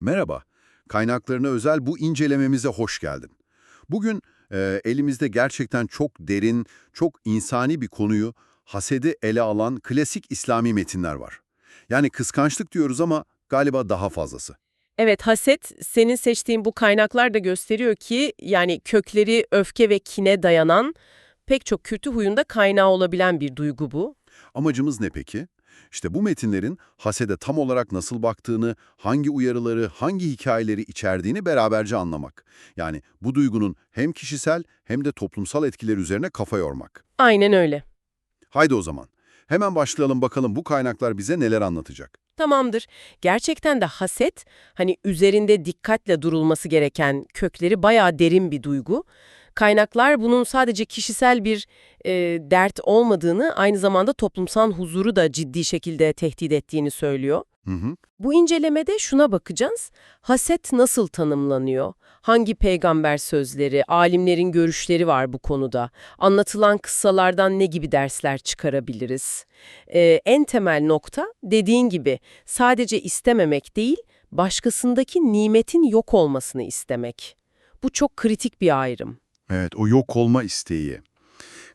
Merhaba, kaynaklarına özel bu incelememize hoş geldin. Bugün e, elimizde gerçekten çok derin, çok insani bir konuyu, hasedi ele alan klasik İslami metinler var. Yani kıskançlık diyoruz ama galiba daha fazlası. Evet, haset senin seçtiğin bu kaynaklar da gösteriyor ki yani kökleri öfke ve kine dayanan pek çok kötü huyunda kaynağı olabilen bir duygu bu. Amacımız ne peki? İşte bu metinlerin hasede tam olarak nasıl baktığını, hangi uyarıları, hangi hikayeleri içerdiğini beraberce anlamak. Yani bu duygunun hem kişisel hem de toplumsal etkileri üzerine kafa yormak. Aynen öyle. Haydi o zaman. Hemen başlayalım bakalım bu kaynaklar bize neler anlatacak. Tamamdır. Gerçekten de haset hani üzerinde dikkatle durulması gereken kökleri bayağı derin bir duygu. Kaynaklar bunun sadece kişisel bir e, dert olmadığını, aynı zamanda toplumsal huzuru da ciddi şekilde tehdit ettiğini söylüyor. Hı hı. Bu incelemede şuna bakacağız. Haset nasıl tanımlanıyor? Hangi peygamber sözleri, alimlerin görüşleri var bu konuda? Anlatılan kıssalardan ne gibi dersler çıkarabiliriz? Ee, en temel nokta dediğin gibi sadece istememek değil, başkasındaki nimetin yok olmasını istemek. Bu çok kritik bir ayrım. Evet, o yok olma isteği.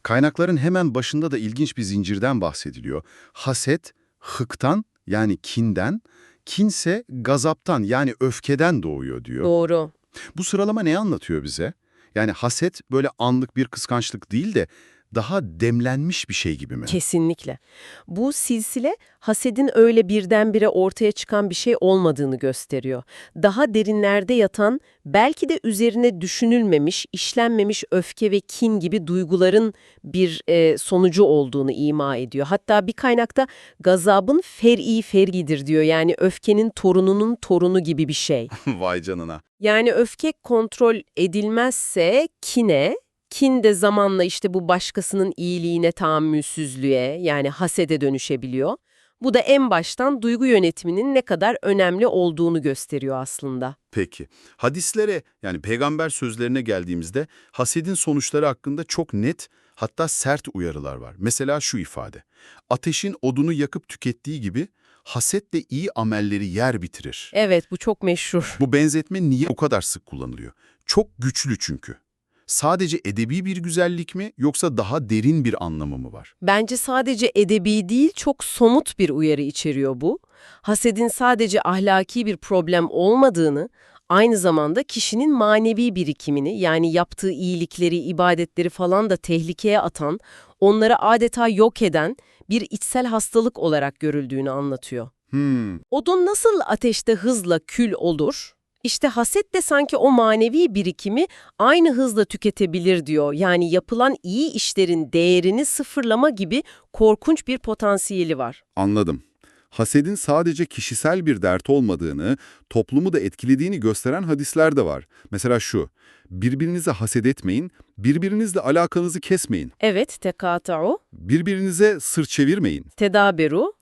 Kaynakların hemen başında da ilginç bir zincirden bahsediliyor. Haset, hıktan yani kinden, kinse gazaptan yani öfkeden doğuyor diyor. Doğru. Bu sıralama ne anlatıyor bize? Yani haset böyle anlık bir kıskançlık değil de daha demlenmiş bir şey gibi mi? Kesinlikle. Bu silsile hasedin öyle birdenbire ortaya çıkan bir şey olmadığını gösteriyor. Daha derinlerde yatan, belki de üzerine düşünülmemiş, işlenmemiş öfke ve kin gibi duyguların bir e, sonucu olduğunu ima ediyor. Hatta bir kaynakta gazabın fer'i fer'idir diyor. Yani öfkenin torununun torunu gibi bir şey. Vay canına. Yani öfke kontrol edilmezse kine, kin de zamanla işte bu başkasının iyiliğine tahammülsüzlüğe yani hasede dönüşebiliyor. Bu da en baştan duygu yönetiminin ne kadar önemli olduğunu gösteriyor aslında. Peki, hadislere yani peygamber sözlerine geldiğimizde hasedin sonuçları hakkında çok net hatta sert uyarılar var. Mesela şu ifade, ateşin odunu yakıp tükettiği gibi haset de iyi amelleri yer bitirir. Evet bu çok meşhur. Bu benzetme niye o kadar sık kullanılıyor? Çok güçlü çünkü. Sadece edebi bir güzellik mi yoksa daha derin bir anlamı mı var? Bence sadece edebi değil çok somut bir uyarı içeriyor bu. Hasedin sadece ahlaki bir problem olmadığını, aynı zamanda kişinin manevi birikimini yani yaptığı iyilikleri, ibadetleri falan da tehlikeye atan, onları adeta yok eden bir içsel hastalık olarak görüldüğünü anlatıyor. Hmm, Odun nasıl ateşte hızla kül olur? İşte haset de sanki o manevi birikimi aynı hızla tüketebilir diyor. Yani yapılan iyi işlerin değerini sıfırlama gibi korkunç bir potansiyeli var. anladım. Hasedin sadece kişisel bir dert olmadığını, toplumu da etkilediğini gösteren hadisler de var. Mesela şu, birbirinize haset etmeyin, birbirinizle alakanızı kesmeyin, Evet, tekata'u, birbirinize sır çevirmeyin, tedaberu,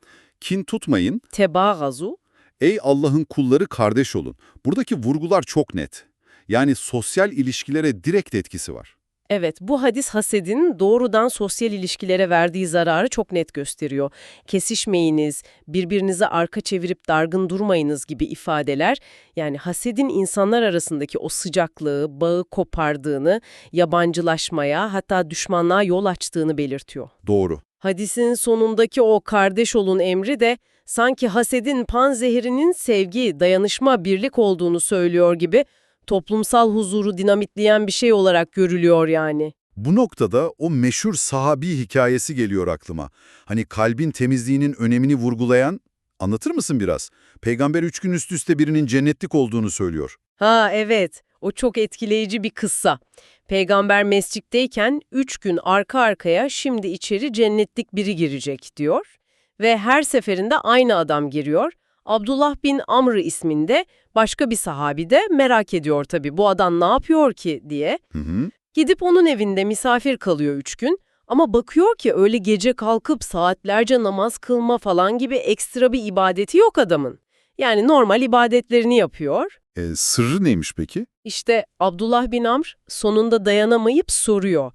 kin tutmayın, tebagazu. Ey Allah'ın kulları kardeş olun. Buradaki vurgular çok net. Yani sosyal ilişkilere direkt etkisi var. Evet, bu hadis hasedin doğrudan sosyal ilişkilere verdiği zararı çok net gösteriyor. Kesişmeyiniz, birbirinize arka çevirip dargın durmayınız gibi ifadeler, yani hasedin insanlar arasındaki o sıcaklığı, bağı kopardığını, yabancılaşmaya hatta düşmanlığa yol açtığını belirtiyor. Doğru. Hadisin sonundaki o kardeş olun emri de sanki hasedin panzehirinin sevgi, dayanışma, birlik olduğunu söylüyor gibi toplumsal huzuru dinamitleyen bir şey olarak görülüyor yani. Bu noktada o meşhur sahabi hikayesi geliyor aklıma. Hani kalbin temizliğinin önemini vurgulayan, anlatır mısın biraz? Peygamber üç gün üst üste birinin cennetlik olduğunu söylüyor. Ha evet, o çok etkileyici bir kıssa. Peygamber mescitteyken üç gün arka arkaya şimdi içeri cennetlik biri girecek diyor. Ve her seferinde aynı adam giriyor. Abdullah bin Amr isminde başka bir sahabi de merak ediyor tabii bu adam ne yapıyor ki diye. Hı hı. Gidip onun evinde misafir kalıyor üç gün ama bakıyor ki öyle gece kalkıp saatlerce namaz kılma falan gibi ekstra bir ibadeti yok adamın. Yani normal ibadetlerini yapıyor. E, sırrı neymiş peki? İşte Abdullah bin Amr sonunda dayanamayıp soruyor.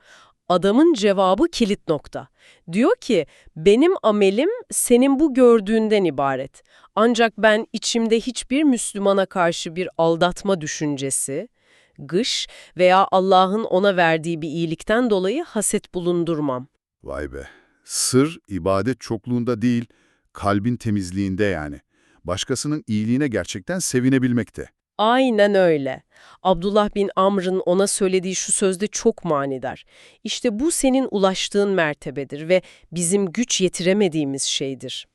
Adamın cevabı kilit nokta. Diyor ki benim amelim senin bu gördüğünden ibaret. Ancak ben içimde hiçbir Müslümana karşı bir aldatma düşüncesi, gış veya Allah'ın ona verdiği bir iyilikten dolayı haset bulundurmam. Vay be. Sır, ibadet çokluğunda değil, kalbin temizliğinde yani. Başkasının iyiliğine gerçekten sevinebilmekte. Aynen öyle. Abdullah bin Amr'ın ona söylediği şu sözde çok manidar. İşte bu senin ulaştığın mertebedir ve bizim güç yetiremediğimiz şeydir.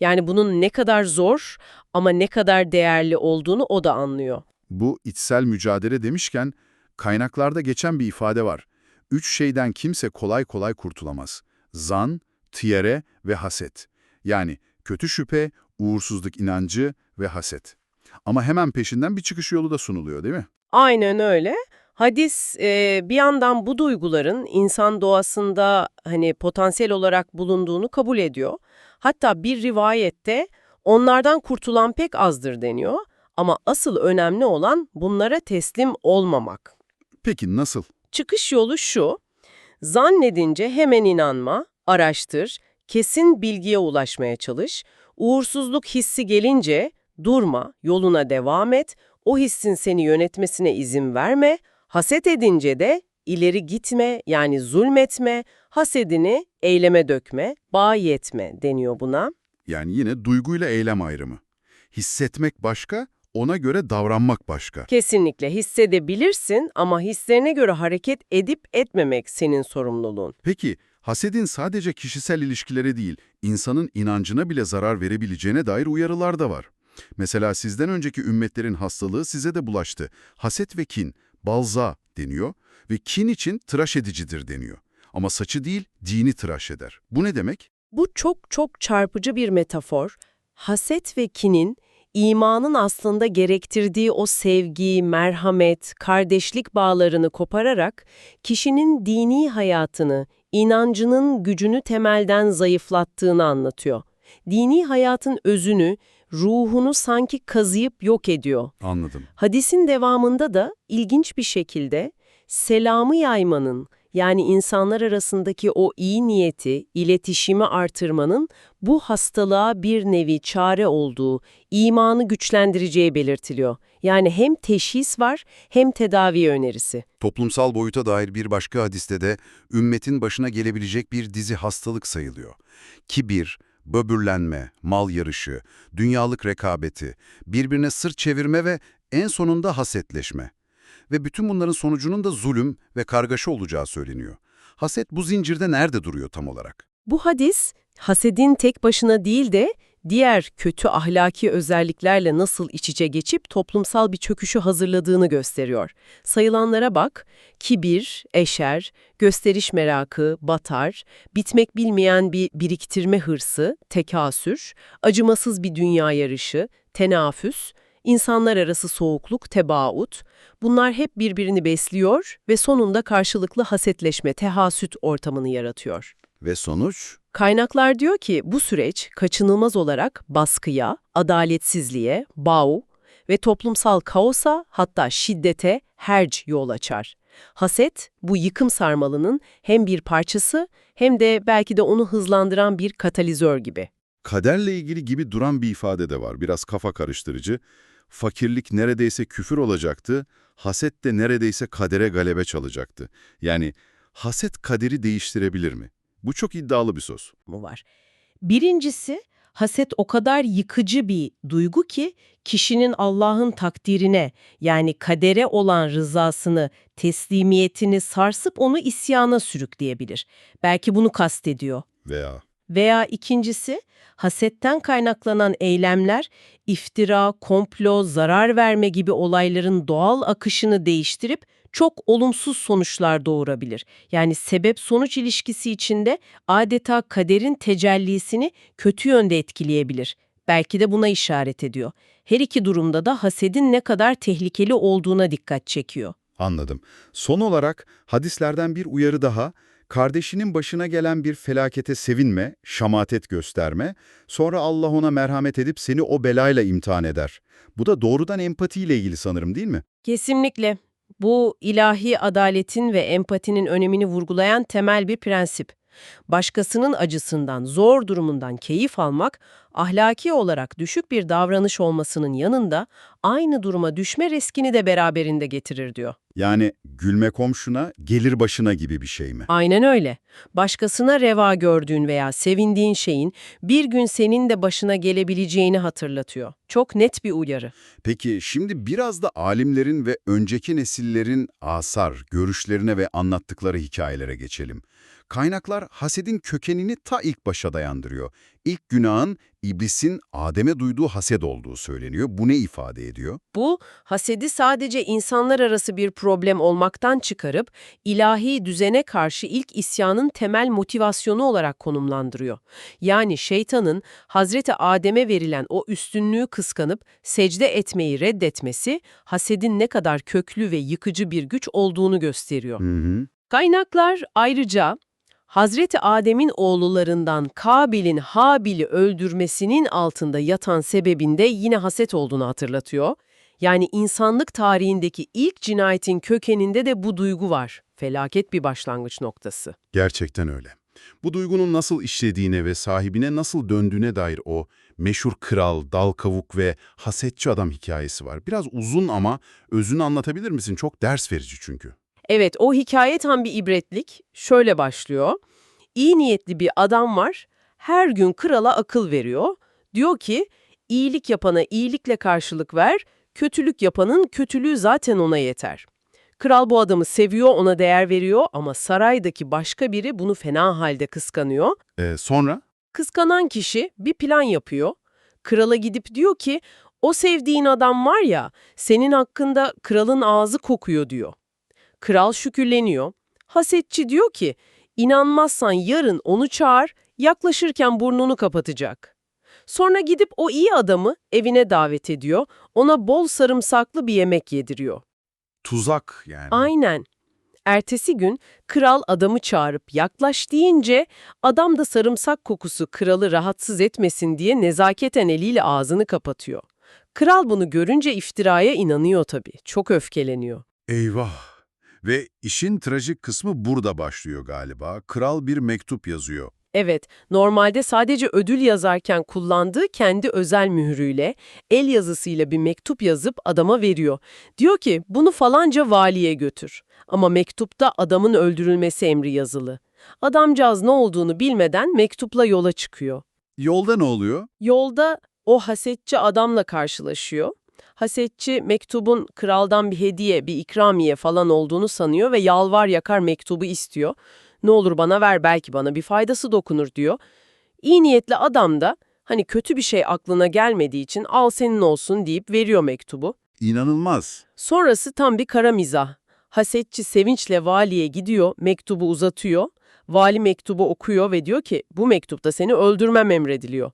Yani bunun ne kadar zor ama ne kadar değerli olduğunu o da anlıyor. Bu içsel mücadele demişken, kaynaklarda geçen bir ifade var. Üç şeyden kimse kolay kolay kurtulamaz. Zan, tiyere ve haset. Yani kötü şüphe, uğursuzluk inancı ve haset. Ama hemen peşinden bir çıkış yolu da sunuluyor değil mi? Aynen öyle. Hadis e, bir yandan bu duyguların insan doğasında hani potansiyel olarak bulunduğunu kabul ediyor. Hatta bir rivayette onlardan kurtulan pek azdır deniyor. Ama asıl önemli olan bunlara teslim olmamak. Peki nasıl? Çıkış yolu şu, zannedince hemen inanma, araştır, kesin bilgiye ulaşmaya çalış, uğursuzluk hissi gelince durma, yoluna devam et, o hissin seni yönetmesine izin verme, haset edince de ileri gitme yani zulmetme, hasedini eyleme dökme, bayi etme deniyor buna. Yani yine duyguyla eylem ayrımı. Hissetmek başka, ona göre davranmak başka. Kesinlikle hissedebilirsin ama hislerine göre hareket edip etmemek senin sorumluluğun. Peki, hasedin sadece kişisel ilişkilere değil, insanın inancına bile zarar verebileceğine dair uyarılar da var. Mesela sizden önceki ümmetlerin hastalığı size de bulaştı. Haset ve kin, balza deniyor ve kin için tıraş edicidir deniyor. Ama saçı değil, dini tıraş eder. Bu ne demek? Bu çok çok çarpıcı bir metafor. Haset ve kinin imanın aslında gerektirdiği o sevgi, merhamet, kardeşlik bağlarını kopararak kişinin dini hayatını, inancının gücünü temelden zayıflattığını anlatıyor. Dini hayatın özünü, ruhunu sanki kazıyıp yok ediyor. Anladım. Hadisin devamında da ilginç bir şekilde selamı yaymanın yani insanlar arasındaki o iyi niyeti, iletişimi artırmanın bu hastalığa bir nevi çare olduğu, imanı güçlendireceği belirtiliyor. Yani hem teşhis var hem tedavi önerisi. Toplumsal boyuta dair bir başka hadiste de ümmetin başına gelebilecek bir dizi hastalık sayılıyor. Kibir, böbürlenme, mal yarışı, dünyalık rekabeti, birbirine sırt çevirme ve en sonunda hasetleşme. Ve bütün bunların sonucunun da zulüm ve kargaşa olacağı söyleniyor. Haset bu zincirde nerede duruyor tam olarak? Bu hadis, hasedin tek başına değil de diğer kötü ahlaki özelliklerle nasıl iç içe geçip toplumsal bir çöküşü hazırladığını gösteriyor. Sayılanlara bak, kibir, eşer, gösteriş merakı, batar, bitmek bilmeyen bir biriktirme hırsı, tekasür, acımasız bir dünya yarışı, tenafüs, insanlar arası soğukluk, tebaut, bunlar hep birbirini besliyor ve sonunda karşılıklı hasetleşme, tehasüt ortamını yaratıyor. Ve sonuç? Kaynaklar diyor ki bu süreç kaçınılmaz olarak baskıya, adaletsizliğe, bağ ve toplumsal kaosa hatta şiddete herc yol açar. Haset bu yıkım sarmalının hem bir parçası hem de belki de onu hızlandıran bir katalizör gibi. Kaderle ilgili gibi duran bir ifade de var. Biraz kafa karıştırıcı. Fakirlik neredeyse küfür olacaktı, haset de neredeyse kadere galebe çalacaktı. Yani haset kaderi değiştirebilir mi? Bu çok iddialı bir söz. mu var. Birincisi, haset o kadar yıkıcı bir duygu ki kişinin Allah'ın takdirine yani kadere olan rızasını, teslimiyetini sarsıp onu isyana sürükleyebilir. Belki bunu kastediyor. Veya Veya ikincisi, hasetten kaynaklanan eylemler, iftira, komplo, zarar verme gibi olayların doğal akışını değiştirip çok olumsuz sonuçlar doğurabilir. Yani sebep-sonuç ilişkisi içinde adeta kaderin tecellisini kötü yönde etkileyebilir. Belki de buna işaret ediyor. Her iki durumda da hasedin ne kadar tehlikeli olduğuna dikkat çekiyor. Anladım. Son olarak hadislerden bir uyarı daha. Kardeşinin başına gelen bir felakete sevinme, şamatet gösterme, sonra Allah ona merhamet edip seni o belayla imtihan eder. Bu da doğrudan empatiyle ilgili sanırım değil mi? Kesinlikle. Bu ilahi adaletin ve empatinin önemini vurgulayan temel bir prensip. Başkasının acısından, zor durumundan keyif almak, ahlaki olarak düşük bir davranış olmasının yanında aynı duruma düşme riskini de beraberinde getirir diyor. Yani gülme komşuna, gelir başına gibi bir şey mi? Aynen öyle. Başkasına reva gördüğün veya sevindiğin şeyin bir gün senin de başına gelebileceğini hatırlatıyor. Çok net bir uyarı. Peki şimdi biraz da alimlerin ve önceki nesillerin asar, görüşlerine ve anlattıkları hikayelere geçelim. Kaynaklar hasedin kökenini ta ilk başa dayandırıyor. İlk günahın iblisin Adem'e duyduğu haset olduğu söyleniyor. Bu ne ifade ediyor? Bu, hasedi sadece insanlar arası bir problem olmaktan çıkarıp ilahi düzene karşı ilk isyanın temel motivasyonu olarak konumlandırıyor. Yani şeytanın Hazreti Adem'e verilen o üstünlüğü kıskanıp secde etmeyi reddetmesi, hasedin ne kadar köklü ve yıkıcı bir güç olduğunu gösteriyor. Hı hı. Kaynaklar ayrıca Hazreti Adem'in oğullarından Kabil'in Habil'i öldürmesinin altında yatan sebebinde yine haset olduğunu hatırlatıyor. Yani insanlık tarihindeki ilk cinayetin kökeninde de bu duygu var. Felaket bir başlangıç noktası. Gerçekten öyle. Bu duygunun nasıl işlediğine ve sahibine nasıl döndüğüne dair o meşhur kral, dal kavuk ve hasetçi adam hikayesi var. Biraz uzun ama özünü anlatabilir misin? Çok ders verici çünkü. Evet, o hikaye tam bir ibretlik. Şöyle başlıyor. İyi niyetli bir adam var, her gün krala akıl veriyor. Diyor ki, iyilik yapana iyilikle karşılık ver, kötülük yapanın kötülüğü zaten ona yeter. Kral bu adamı seviyor, ona değer veriyor ama saraydaki başka biri bunu fena halde kıskanıyor. Ee, sonra? Kıskanan kişi bir plan yapıyor. Krala gidip diyor ki, o sevdiğin adam var ya, senin hakkında kralın ağzı kokuyor diyor. Kral şükürleniyor. Hasetçi diyor ki, inanmazsan yarın onu çağır, yaklaşırken burnunu kapatacak. Sonra gidip o iyi adamı evine davet ediyor, ona bol sarımsaklı bir yemek yediriyor. Tuzak yani. Aynen. Ertesi gün kral adamı çağırıp yaklaş deyince adam da sarımsak kokusu kralı rahatsız etmesin diye nezaketen eliyle ağzını kapatıyor. Kral bunu görünce iftiraya inanıyor tabii. Çok öfkeleniyor. Eyvah! Ve işin trajik kısmı burada başlıyor galiba. Kral bir mektup yazıyor. Evet, normalde sadece ödül yazarken kullandığı kendi özel mührüyle, el yazısıyla bir mektup yazıp adama veriyor. Diyor ki bunu falanca valiye götür. Ama mektupta adamın öldürülmesi emri yazılı. Adamcağız ne olduğunu bilmeden mektupla yola çıkıyor. Yolda ne oluyor? Yolda o hasetçi adamla karşılaşıyor. Hasetçi mektubun kraldan bir hediye, bir ikramiye falan olduğunu sanıyor ve yalvar yakar mektubu istiyor. Ne olur bana ver belki bana bir faydası dokunur diyor. İyi niyetli adam da hani kötü bir şey aklına gelmediği için al senin olsun deyip veriyor mektubu. İnanılmaz. Sonrası tam bir kara mizah. Hasetçi sevinçle valiye gidiyor, mektubu uzatıyor. Vali mektubu okuyor ve diyor ki bu mektupta seni öldürmem emrediliyor.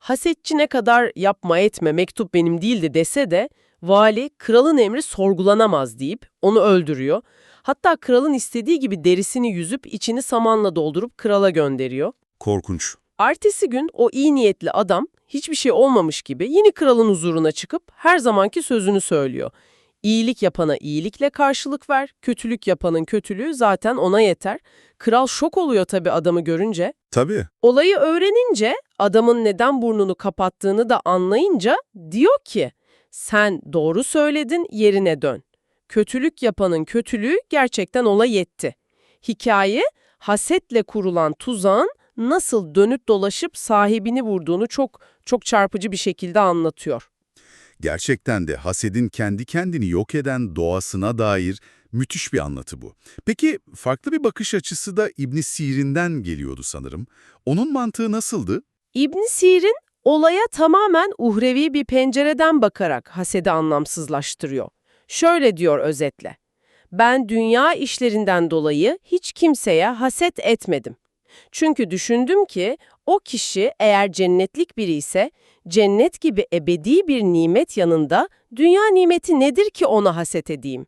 Hasetçi ne kadar yapma etme mektup benim değildi dese de vali kralın emri sorgulanamaz deyip onu öldürüyor. Hatta kralın istediği gibi derisini yüzüp içini samanla doldurup krala gönderiyor. Korkunç. Ertesi gün o iyi niyetli adam hiçbir şey olmamış gibi yine kralın huzuruna çıkıp her zamanki sözünü söylüyor. İyilik yapana iyilikle karşılık ver, kötülük yapanın kötülüğü zaten ona yeter. Kral şok oluyor tabii adamı görünce. Tabii. Olayı öğrenince, adamın neden burnunu kapattığını da anlayınca diyor ki, sen doğru söyledin yerine dön. Kötülük yapanın kötülüğü gerçekten ola yetti. Hikaye, hasetle kurulan tuzağın nasıl dönüp dolaşıp sahibini vurduğunu çok çok çarpıcı bir şekilde anlatıyor. Gerçekten de hasedin kendi kendini yok eden doğasına dair müthiş bir anlatı bu. Peki farklı bir bakış açısı da İbn Sirin'den geliyordu sanırım. Onun mantığı nasıldı? İbn Sirin olaya tamamen uhrevi bir pencereden bakarak hasedi anlamsızlaştırıyor. Şöyle diyor özetle. Ben dünya işlerinden dolayı hiç kimseye haset etmedim. Çünkü düşündüm ki o kişi eğer cennetlik biri ise cennet gibi ebedi bir nimet yanında dünya nimeti nedir ki ona haset edeyim?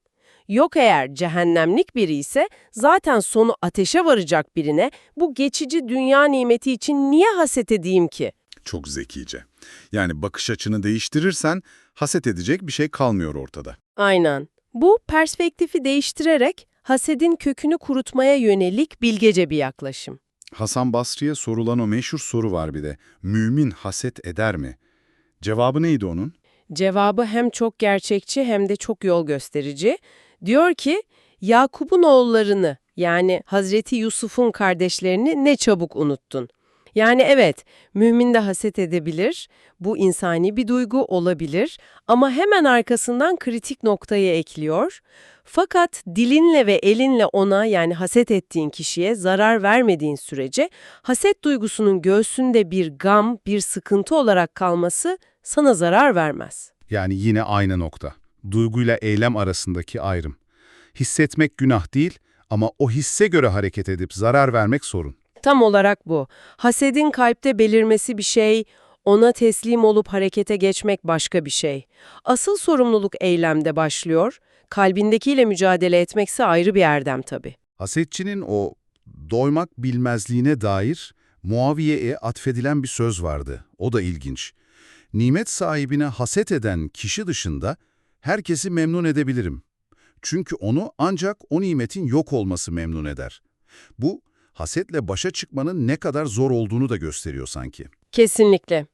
Yok eğer cehennemlik biri ise zaten sonu ateşe varacak birine bu geçici dünya nimeti için niye haset edeyim ki? Çok zekice. Yani bakış açını değiştirirsen haset edecek bir şey kalmıyor ortada. Aynen. Bu perspektifi değiştirerek hasedin kökünü kurutmaya yönelik bilgece bir yaklaşım. Hasan Basri'ye sorulan o meşhur soru var bir de. Mümin haset eder mi? Cevabı neydi onun? Cevabı hem çok gerçekçi hem de çok yol gösterici. Diyor ki Yakup'un oğullarını yani Hazreti Yusuf'un kardeşlerini ne çabuk unuttun. Yani evet mümin de haset edebilir, bu insani bir duygu olabilir ama hemen arkasından kritik noktayı ekliyor. Fakat dilinle ve elinle ona yani haset ettiğin kişiye zarar vermediğin sürece haset duygusunun göğsünde bir gam, bir sıkıntı olarak kalması sana zarar vermez. Yani yine aynı nokta. Duyguyla eylem arasındaki ayrım. Hissetmek günah değil ama o hisse göre hareket edip zarar vermek sorun. Tam olarak bu. Hasedin kalpte belirmesi bir şey, ona teslim olup harekete geçmek başka bir şey. Asıl sorumluluk eylemde başlıyor, kalbindekiyle mücadele etmekse ayrı bir erdem tabii. Hasetçinin o doymak bilmezliğine dair Muaviye'ye atfedilen bir söz vardı. O da ilginç. Nimet sahibine haset eden kişi dışında herkesi memnun edebilirim. Çünkü onu ancak o nimetin yok olması memnun eder. Bu, hasetle başa çıkmanın ne kadar zor olduğunu da gösteriyor sanki. Kesinlikle.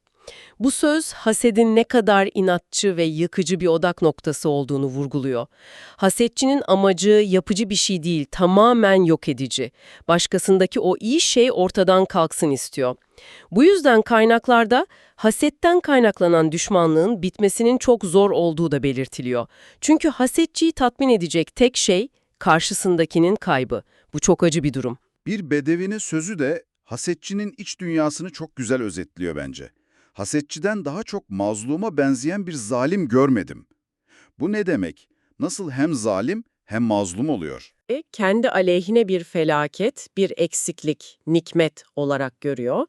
Bu söz hasedin ne kadar inatçı ve yıkıcı bir odak noktası olduğunu vurguluyor. Hasetçinin amacı yapıcı bir şey değil, tamamen yok edici. Başkasındaki o iyi şey ortadan kalksın istiyor. Bu yüzden kaynaklarda hasetten kaynaklanan düşmanlığın bitmesinin çok zor olduğu da belirtiliyor. Çünkü hasetçiyi tatmin edecek tek şey karşısındakinin kaybı. Bu çok acı bir durum. Bir bedevinin sözü de hasetçinin iç dünyasını çok güzel özetliyor bence. Hasetçiden daha çok mazluma benzeyen bir zalim görmedim. Bu ne demek? Nasıl hem zalim hem mazlum oluyor? E, kendi aleyhine bir felaket, bir eksiklik, nikmet olarak görüyor.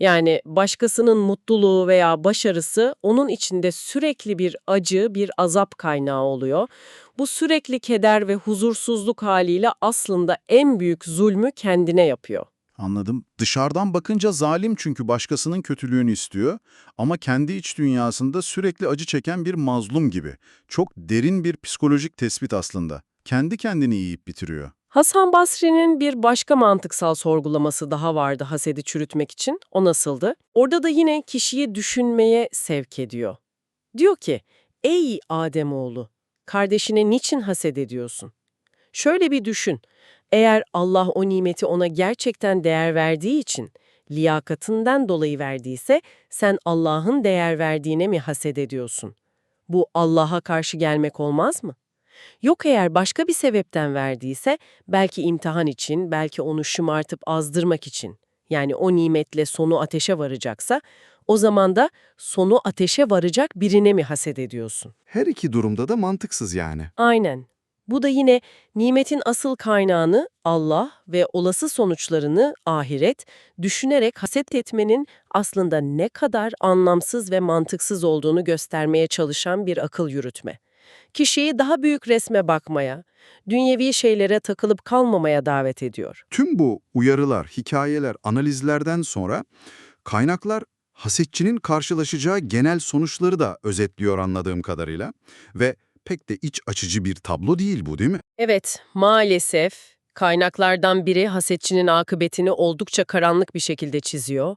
Yani başkasının mutluluğu veya başarısı onun içinde sürekli bir acı, bir azap kaynağı oluyor. Bu sürekli keder ve huzursuzluk haliyle aslında en büyük zulmü kendine yapıyor. Anladım. Dışarıdan bakınca zalim çünkü başkasının kötülüğünü istiyor ama kendi iç dünyasında sürekli acı çeken bir mazlum gibi. Çok derin bir psikolojik tespit aslında. Kendi kendini yiyip bitiriyor. Hasan Basri'nin bir başka mantıksal sorgulaması daha vardı hasedi çürütmek için. O nasıldı? Orada da yine kişiyi düşünmeye sevk ediyor. Diyor ki, ey Ademoğlu, kardeşine niçin haset ediyorsun? Şöyle bir düşün. Eğer Allah o nimeti ona gerçekten değer verdiği için, liyakatından dolayı verdiyse, sen Allah'ın değer verdiğine mi haset ediyorsun? Bu Allah'a karşı gelmek olmaz mı? Yok eğer başka bir sebepten verdiyse, belki imtihan için, belki onu şımartıp azdırmak için, yani o nimetle sonu ateşe varacaksa, o zaman da sonu ateşe varacak birine mi haset ediyorsun? Her iki durumda da mantıksız yani. Aynen. Bu da yine nimetin asıl kaynağını Allah ve olası sonuçlarını ahiret düşünerek haset etmenin aslında ne kadar anlamsız ve mantıksız olduğunu göstermeye çalışan bir akıl yürütme. Kişiyi daha büyük resme bakmaya, dünyevi şeylere takılıp kalmamaya davet ediyor. Tüm bu uyarılar, hikayeler, analizlerden sonra kaynaklar hasetçinin karşılaşacağı genel sonuçları da özetliyor anladığım kadarıyla. Ve pek de iç açıcı bir tablo değil bu değil mi? Evet, maalesef kaynaklardan biri hasetçinin akıbetini oldukça karanlık bir şekilde çiziyor.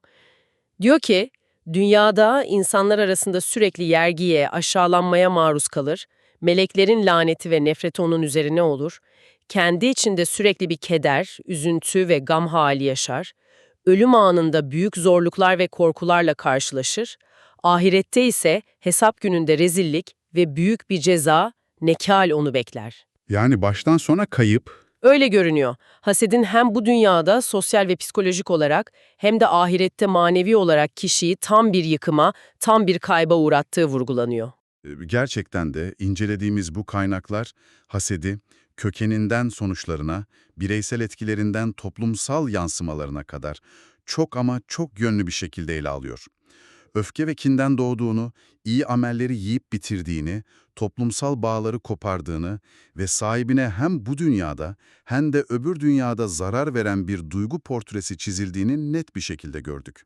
Diyor ki, dünyada insanlar arasında sürekli yergiye, aşağılanmaya maruz kalır, meleklerin laneti ve nefreti onun üzerine olur, kendi içinde sürekli bir keder, üzüntü ve gam hali yaşar, ölüm anında büyük zorluklar ve korkularla karşılaşır, ahirette ise hesap gününde rezillik ve büyük bir ceza, nekal onu bekler. Yani baştan sona kayıp, Öyle görünüyor. Hasedin hem bu dünyada sosyal ve psikolojik olarak hem de ahirette manevi olarak kişiyi tam bir yıkıma, tam bir kayba uğrattığı vurgulanıyor. Gerçekten de incelediğimiz bu kaynaklar hasedi kökeninden sonuçlarına, bireysel etkilerinden toplumsal yansımalarına kadar çok ama çok yönlü bir şekilde ele alıyor. Öfke ve kinden doğduğunu, iyi amelleri yiyip bitirdiğini, toplumsal bağları kopardığını ve sahibine hem bu dünyada hem de öbür dünyada zarar veren bir duygu portresi çizildiğini net bir şekilde gördük.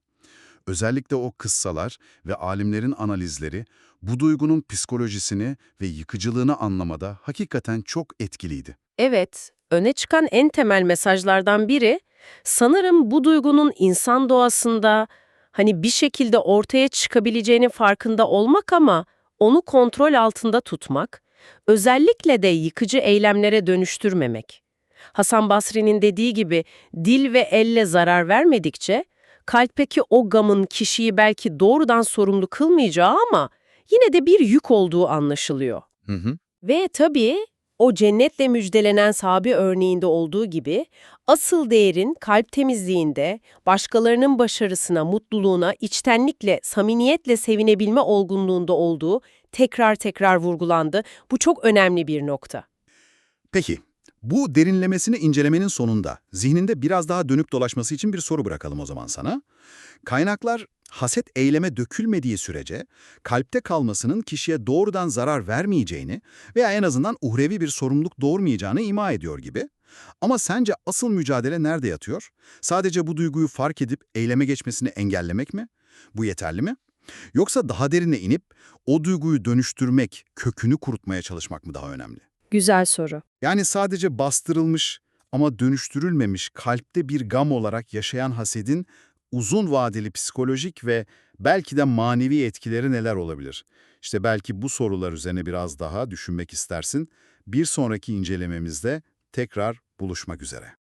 Özellikle o kıssalar ve alimlerin analizleri bu duygunun psikolojisini ve yıkıcılığını anlamada hakikaten çok etkiliydi. Evet, öne çıkan en temel mesajlardan biri Sanırım bu duygunun insan doğasında hani bir şekilde ortaya çıkabileceğinin farkında olmak ama onu kontrol altında tutmak, özellikle de yıkıcı eylemlere dönüştürmemek. Hasan Basri'nin dediği gibi dil ve elle zarar vermedikçe kalpteki o gamın kişiyi belki doğrudan sorumlu kılmayacağı ama yine de bir yük olduğu anlaşılıyor. Hı hı. Ve tabii o cennetle müjdelenen sahabi örneğinde olduğu gibi asıl değerin kalp temizliğinde, başkalarının başarısına, mutluluğuna içtenlikle, samimiyetle sevinebilme olgunluğunda olduğu tekrar tekrar vurgulandı. Bu çok önemli bir nokta. Peki, bu derinlemesini incelemenin sonunda zihninde biraz daha dönüp dolaşması için bir soru bırakalım o zaman sana. Kaynaklar haset eyleme dökülmediği sürece kalpte kalmasının kişiye doğrudan zarar vermeyeceğini veya en azından uhrevi bir sorumluluk doğurmayacağını ima ediyor gibi. Ama sence asıl mücadele nerede yatıyor? Sadece bu duyguyu fark edip eyleme geçmesini engellemek mi? Bu yeterli mi? Yoksa daha derine inip o duyguyu dönüştürmek, kökünü kurutmaya çalışmak mı daha önemli? Güzel soru. Yani sadece bastırılmış ama dönüştürülmemiş kalpte bir gam olarak yaşayan hasedin uzun vadeli psikolojik ve belki de manevi etkileri neler olabilir? İşte belki bu sorular üzerine biraz daha düşünmek istersin. Bir sonraki incelememizde tekrar buluşmak üzere.